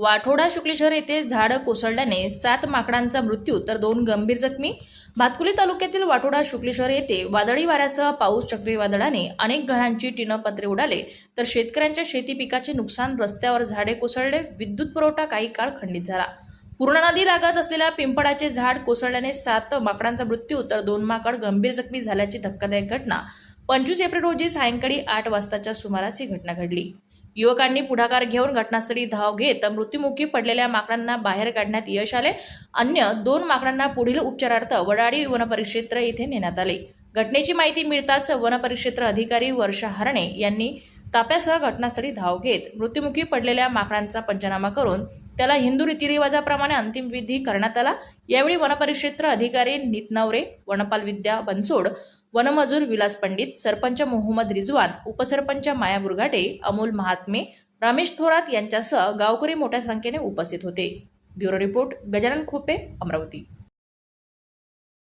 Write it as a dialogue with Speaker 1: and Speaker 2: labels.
Speaker 1: वाठोडा शुक्लेश्वर येथे झाड कोसळल्याने सात माकडांचा मृत्यू तर दोन गंभीर जखमी. भातकुली तालुक्यातील वाठोडा शुक्लेश्वर येथे वादळी वाऱ्यासह पाऊस चक्रीवादळाने अनेक घरांची टिनपत्रे उडाले तर शेतकऱ्यांच्या शेती पिकाचे नुकसान रस्त्यावर झाडे कोसळले विद्युत पुरवठा काही काळ खंडित झाला. पूर्णा नदी लागत असलेल्या पिंपळाचे झाड कोसळल्याने सात माकडांचा मृत्यू तर दोन माकड गंभीर जखमी झाल्याची धक्कादायक घटना. पंचवीस एप्रिल रोजी सायंकाळी आठ वाजताच्या सुमारास ही घटना घडली. युवकांनी पुढाकार घेऊन घटनास्थळी धाव घेत मृत्युमुखी पडलेल्या माकडांना बाहेर काढण्यात यश आले. अन्य दोन माकडांना पुढील उपचारार्थ वडाळी वनपरिक्षेत्र येथे नेण्यात आले. घटनेची माहिती मिळताच वनपरिक्षेत्र अधिकारी वर्षा हरणे यांनी ताप्यासह घटनास्थळी धाव घेत मृत्युमुखी पडलेल्या माकडांचा पंचनामा करून त्याला हिंदू रीतिरिवाजाप्रमाणे अंतिम विधी करण्यात आला. यावेळी वनपरिक्षेत्र अधिकारी नितनवरे वनपाल विद्या बनसोड वनमजूर विलास पंडित सरपंच मोहम्मद रिजवान उपसरपंच माया बुरघाटे अमोल महात्मे रमेश थोरात यांच्यासह गावकरी मोठ्या संख्येने उपस्थित होते. Bureau report Gajanan Khope Amravati.